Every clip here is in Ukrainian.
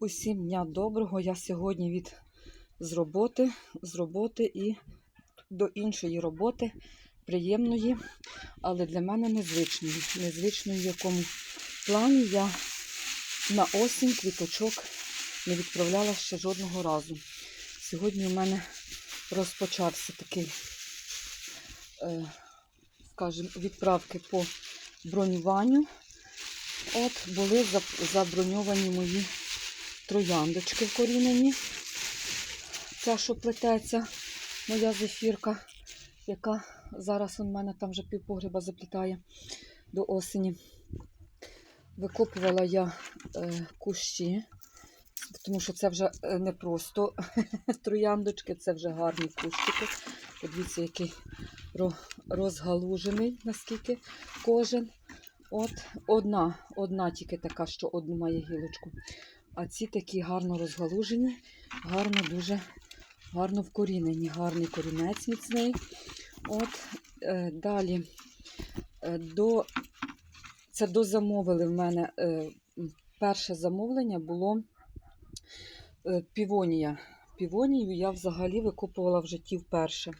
Усім дня доброго. Я сьогодні від з роботи, з роботи і до іншої роботи, приємної, але для мене незвичної. Незвичної, в якому плані я на осінь квіточок не відправляла ще жодного разу. Сьогодні у мене розпочався такий, е, скажімо, відправки по бронюванню. От були заброньовані мої трояндочки вкорінені. Ця, що плететься, моя зефірка, яка зараз у мене там вже півпогреба заплітає до осені. Викопувала я е, кущі, тому що це вже е, не просто трояндочки, це вже гарні кущики. Подивіться, який розгалужений, наскільки кожен. От одна, одна тільки така, що одну має гілочку. А ці такі гарно розгалужені, гарно, дуже гарно вкорінені, гарний корінець міцний. От, е, далі е, до, це дозамовили в мене. Е, перше замовлення було е, півонія. Півонію я взагалі викопувала в житті вперше.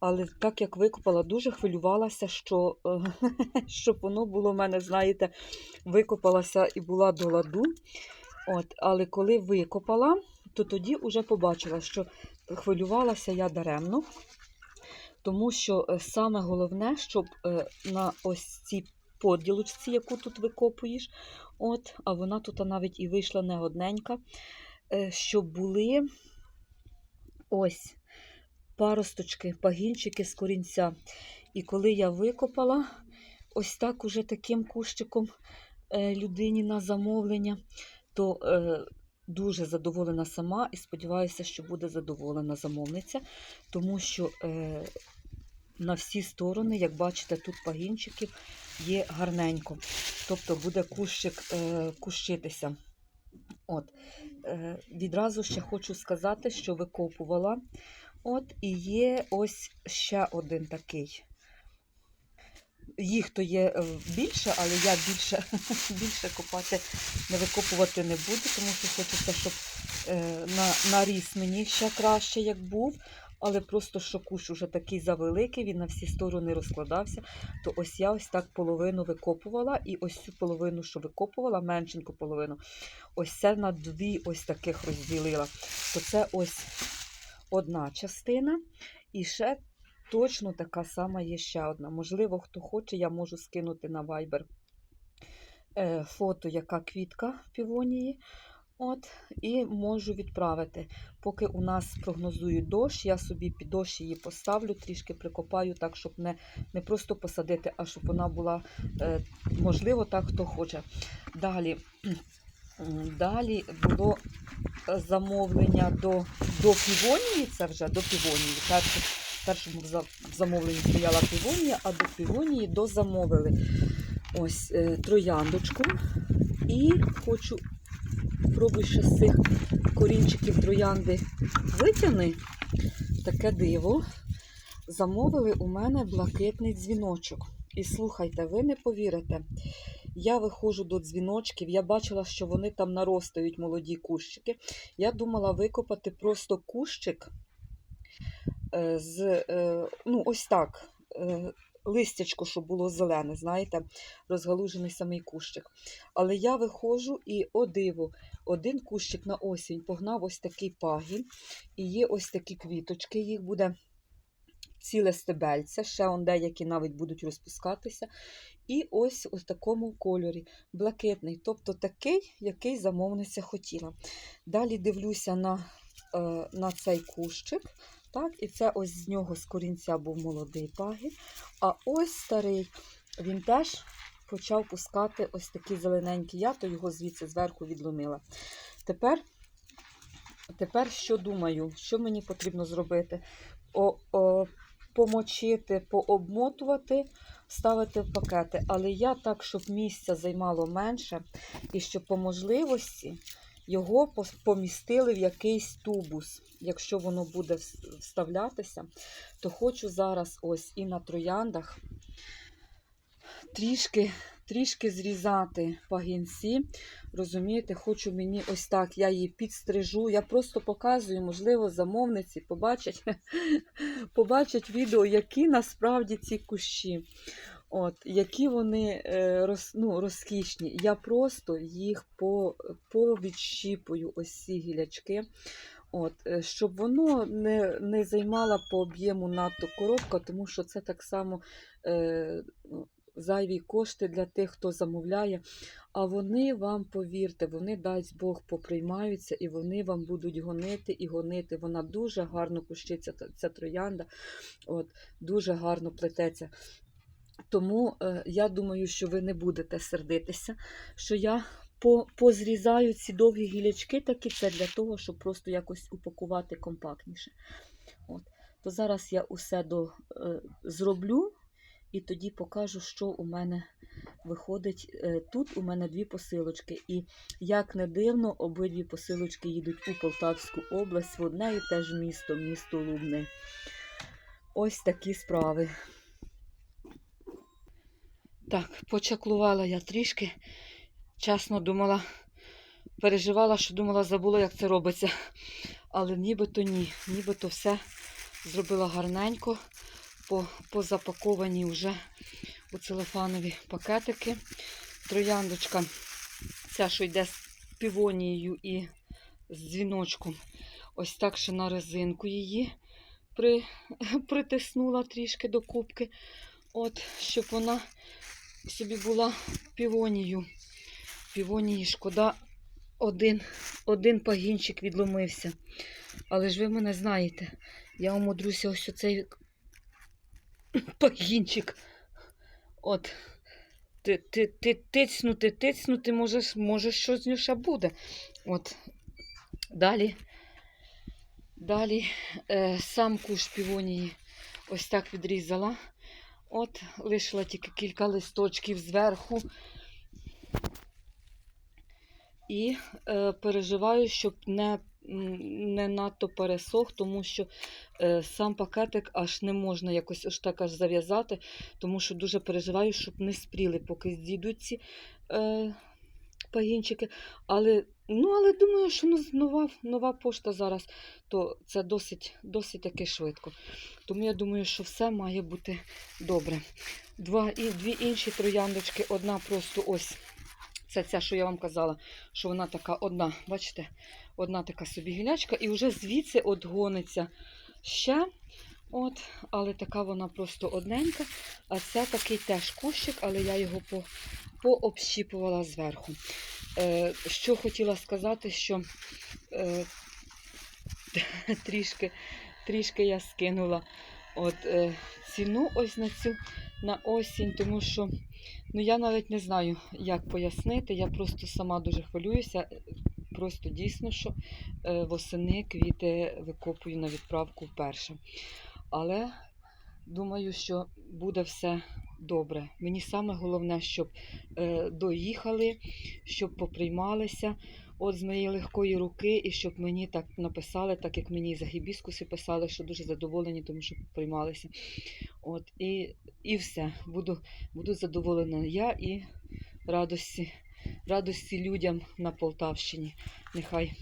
Але так як викопала, дуже хвилювалася, що, е, щоб воно було в мене, знаєте, викопалася і була до ладу. От, але коли викопала, то тоді вже побачила, що хвилювалася я даремно, тому що е, саме головне, щоб е, на ось цій поділочці, яку тут викопуєш, от, а вона тут навіть і вийшла не одненька, е, щоб були ось паросточки, пагінчики з корінця. І коли я викопала ось так уже таким кущиком людині на замовлення, то е, дуже задоволена сама і сподіваюся, що буде задоволена замовниця, тому що е, на всі сторони, як бачите, тут пагінчиків є гарненько. Тобто буде кущик е, кущитися. От, е, відразу ще хочу сказати, що викопувала. От і є ось ще один такий. Їх то є е, більше, але я більше, більше копати, не викопувати не буду, тому що хочеться, щоб е, на, наріс мені ще краще, як був. Але просто що кущ уже такий завеликий, він на всі сторони розкладався. То ось я ось так половину викопувала, і ось цю половину, що викопувала, меншеньку половину, ось це на дві ось таких розділила. То це ось одна частина, і ще точно така сама є ще одна. Можливо, хто хоче, я можу скинути на Viber е, фото, яка квітка півонії. От, і можу відправити. Поки у нас прогнозують дощ, я собі під дощ її поставлю, трішки прикопаю, так, щоб не, не просто посадити, а щоб вона була, е, можливо, так, хто хоче. Далі, далі було замовлення до, до півонії, це вже до півонії. Перше, першому замовленні стояла півонія, а до півонії дозамовили ось е, трояндочку. І хочу пробуй ще з цих корінчиків троянди витягни. Таке диво. Замовили у мене блакитний дзвіночок. І слухайте, ви не повірите. Я виходжу до дзвіночків, я бачила, що вони там наростають молоді кущики. Я думала викопати просто кущик з, е, ну, ось так, е, листячко, щоб було зелене, знаєте, розгалужений самий кущик. Але я виходжу і, о диво, один кущик на осінь погнав ось такий пагін, і є ось такі квіточки, їх буде ціле стебельце, ще он деякі навіть будуть розпускатися. І ось у такому кольорі, блакитний, тобто такий, який замовниця хотіла. Далі дивлюся на, е, на цей кущик. Так, і це ось з нього з корінця був молодий пагін. А ось старий, він теж почав пускати ось такі зелененькі. Я то його звідси зверху відломила. Тепер, тепер що думаю, що мені потрібно зробити? О, о, помочити, пообмотувати, ставити в пакети. Але я так, щоб місця займало менше, і щоб по можливості його помістили в якийсь тубус. Якщо воно буде вставлятися, то хочу зараз ось і на трояндах трішки трішки зрізати пагінці. Розумієте, хочу мені ось так, я її підстрижу. Я просто показую, можливо, замовниці побачать, побачать відео, які насправді ці кущі. От, які вони е, роз, ну, розкішні. Я просто їх по, повідщіпую, ось ці гілячки. От, е, щоб воно не, не займало по об'єму надто коробка, тому що це так само е, ну, зайві кошти для тих, хто замовляє. А вони вам, повірте, вони, дасть Бог, поприймаються і вони вам будуть гонити і гонити. Вона дуже гарно кущиться, ця троянда, от, дуже гарно плететься. Тому е, я думаю, що ви не будете сердитися, що я по, позрізаю ці довгі гілячки, такі це для того, щоб просто якось упакувати компактніше. От. То зараз я усе до, е, зроблю і тоді покажу, що у мене виходить. Е, тут у мене дві посилочки. І як не дивно, обидві посилочки їдуть у Полтавську область, в одне і те ж місто, місто Лубни. Ось такі справи. Так, почаклувала я трішки. Чесно думала, переживала, що думала, забула, як це робиться. Але нібито ні. Нібито все зробила гарненько, по, позапаковані вже у целофанові пакетики. Трояндочка, ця, що йде з півонією і з дзвіночком. Ось так ще на резинку її при, притиснула трішки до кубки. От, щоб вона собі була півонію. Півонії шкода, один, один пагінчик відломився. Але ж ви мене знаєте, я умудрюся ось оцей пагінчик. От. Ти, ти, ти, тицнути, тицнути, може, може щось з ще буде. От. Далі. Далі е, сам куш півонії ось так відрізала. От, лишила тільки кілька листочків зверху. І е, переживаю, щоб не, не надто пересох, тому що е, сам пакетик аж не можна якось аж так аж зав'язати, тому що дуже переживаю, щоб не спріли, поки зійдуть ці е, пагінчики. Але, ну, але думаю, що ну, нова, нова пошта зараз, то це досить, досить таки швидко. Тому я думаю, що все має бути добре. Два, і, дві інші трояндочки, одна просто ось. Це ця, що я вам казала, що вона така одна, бачите, одна така собі гілячка, і вже звідси от гониться ще. От, але така вона просто одненька. А це такий теж кущик, але я його по, пообщіпувала зверху. Е, що хотіла сказати, що е, трішки, трішки я скинула от, е, ціну ось на цю на осінь, тому що ну, я навіть не знаю, як пояснити. Я просто сама дуже хвилююся. Просто дійсно, що е, восени квіти викопую на відправку вперше. Але думаю, що буде все добре. Мені саме головне, щоб е, доїхали, щоб поприймалися от з моєї легкої руки, і щоб мені так написали, так як мені за гібіскуси писали, що дуже задоволені, тому що приймалися. От, і, і все. Буду, буду задоволена я і радості, радості людям на Полтавщині. Нехай,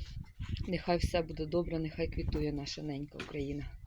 нехай все буде добре, нехай квітує наша ненька Україна.